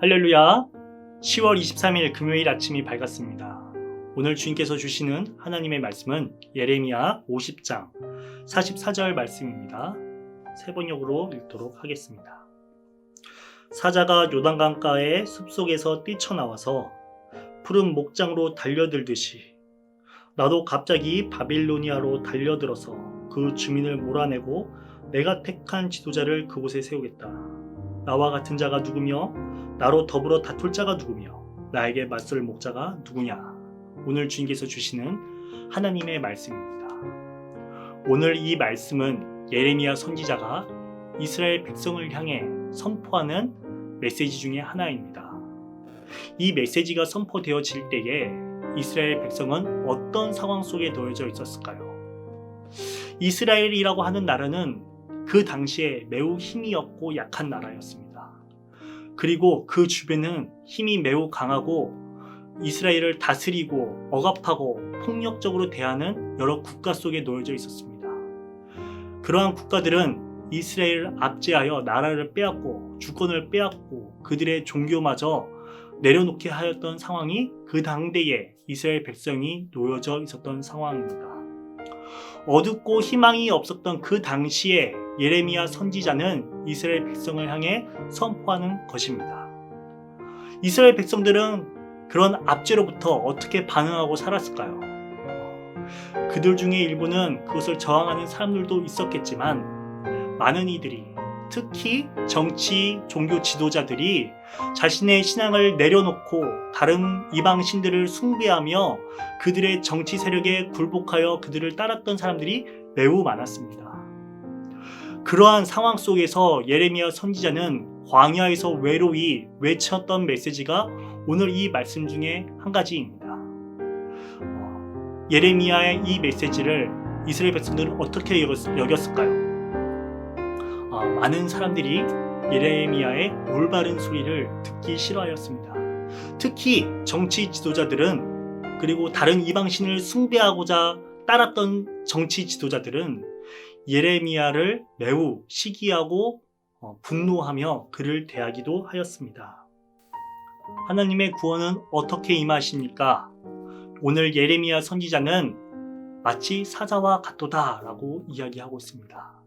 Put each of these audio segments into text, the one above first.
할렐루야. 10월 23일 금요일 아침이 밝았습니다. 오늘 주님께서 주시는 하나님의 말씀은 예레미야 50장 44절 말씀입니다. 세 번역으로 읽도록 하겠습니다. 사자가 요단강가의 숲속에서 뛰쳐나와서 푸른 목장으로 달려들듯이 나도 갑자기 바빌로니아로 달려들어서 그 주민을 몰아내고 내가 택한 지도자를 그곳에 세우겠다. 나와 같은 자가 누구며 나로 더불어 다툴 자가 누구며 나에게 맞설 목자가 누구냐. 오늘 주님께서 주시는 하나님의 말씀입니다. 오늘 이 말씀은 예레미야 선지자가 이스라엘 백성을 향해 선포하는 메시지 중에 하나입니다. 이 메시지가 선포되어질 때에 이스라엘 백성은 어떤 상황 속에 놓여져 있었을까요? 이스라엘이라고 하는 나라는 그 당시에 매우 힘이 없고 약한 나라였습니다. 그리고 그 주변은 힘이 매우 강하고 이스라엘을 다스리고 억압하고 폭력적으로 대하는 여러 국가 속에 놓여져 있었습니다. 그러한 국가들은 이스라엘을 압제하여 나라를 빼앗고 주권을 빼앗고 그들의 종교마저 내려놓게 하였던 상황이 그 당대에 이스라엘 백성이 놓여져 있었던 상황입니다. 어둡고 희망이 없었던 그 당시에 예레미야 선지자는 이스라엘 백성을 향해 선포하는 것입니다. 이스라엘 백성들은 그런 압제로부터 어떻게 반응하고 살았을까요? 그들 중에 일부는 그것을 저항하는 사람들도 있었겠지만 많은 이들이 특히 정치, 종교 지도자들이 자신의 신앙을 내려놓고 다른 이방 신들을 숭배하며 그들의 정치 세력에 굴복하여 그들을 따랐던 사람들이 매우 많았습니다. 그러한 상황 속에서 예레미야 선지자는 광야에서 외로이 외쳤던 메시지가 오늘 이 말씀 중에 한 가지입니다. 어, 예레미야의 이 메시지를 이스라엘 백성들은 어떻게 여겼을까요? 어, 많은 사람들이 예레미야의 올바른 소리를 듣기 싫어하였습니다. 특히 정치 지도자들은 그리고 다른 이방신을 숭배하고자 따랐던 정치 지도자들은 예레미야를 매우 시기하고 어, 분노하며 그를 대하기도 하였습니다. 하나님의 구원은 어떻게 임하십니까? 오늘 예레미야 선지자는 마치 사자와 같도다 라고 이야기하고 있습니다.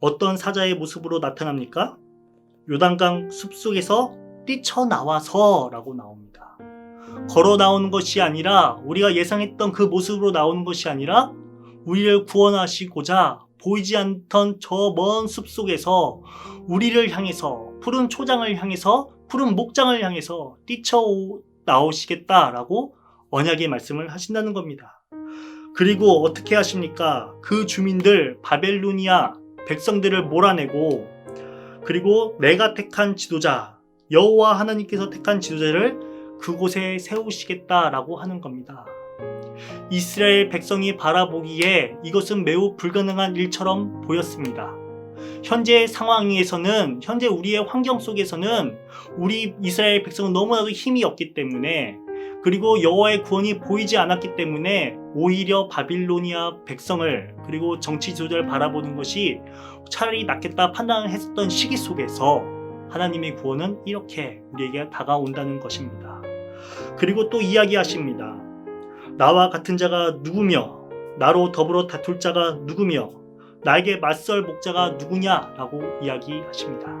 어떤 사자의 모습으로 나타납니까? 요단강 숲속에서 뛰쳐나와서 라고 나옵니다. 걸어 나오는 것이 아니라 우리가 예상했던 그 모습으로 나오는 것이 아니라 우리를 구원하시고자 보이지 않던 저 먼 숲속에서 우리를 향해서 푸른 초장을 향해서 푸른 목장을 향해서 뛰쳐 나오시겠다라고 언약의 말씀을 하신다는 겁니다. 그리고 어떻게 하십니까? 그 주민들 바벨로니아 백성들을 몰아내고 그리고 내가 택한 지도자 여호와 하나님께서 택한 지도자를 그곳에 세우시겠다라고 하는 겁니다. 이스라엘 백성이 바라보기에 이것은 매우 불가능한 일처럼 보였습니다. 현재 상황에서는 현재 우리의 환경 속에서는 우리 이스라엘 백성은 너무나도 힘이 없기 때문에 그리고 여호와의 구원이 보이지 않았기 때문에 오히려 바빌로니아 백성을 그리고 정치 조절을 바라보는 것이 차라리 낫겠다 판단을 했었던 시기 속에서 하나님의 구원은 이렇게 우리에게 다가온다는 것입니다. 그리고 또 이야기하십니다. 나와 같은 자가 누구며 나로 더불어 다툴 자가 누구며 나에게 맞설 목자가 누구냐라고 이야기하십니다.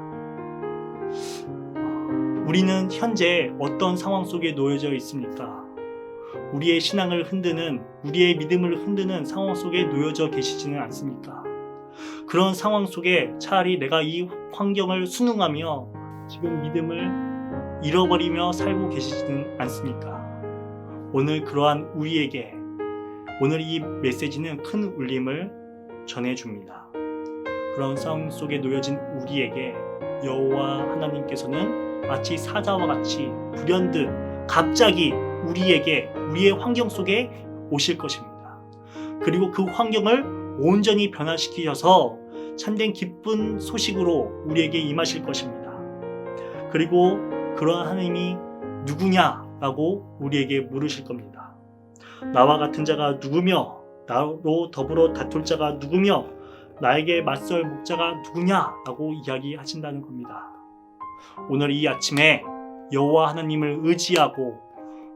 우리는 현재 어떤 상황 속에 놓여져 있습니까? 우리의 신앙을 흔드는, 우리의 믿음을 흔드는 상황 속에 놓여져 계시지는 않습니까? 그런 상황 속에 차라리 내가 이 환경을 순응하며 지금 믿음을 잃어버리며 살고 계시지는 않습니까? 오늘 그러한 우리에게 오늘 이 메시지는 큰 울림을 전해줍니다. 그런 상황 속에 놓여진 우리에게 여호와 하나님께서는 마치 사자와 같이 불현듯 갑자기 우리에게 우리의 환경 속에 오실 것입니다. 그리고 그 환경을 온전히 변화시키셔서 참된 기쁜 소식으로 우리에게 임하실 것입니다. 그리고 그러한 하나님이 누구냐 라고 우리에게 물으실 겁니다. 나와 같은 자가 누구며 나로 더불어 다툴 자가 누구며 나에게 맞설 목자가 누구냐라고 이야기하신다는 겁니다. 오늘 이 아침에 여호와 하나님을 의지하고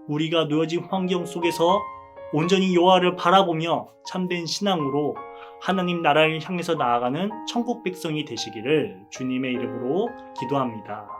우리가 놓여진 환경 속에서 온전히 여호와를 바라보며 참된 신앙으로 하나님 나라를 향해서 나아가는 천국 백성이 되시기를 주님의 이름으로 기도합니다.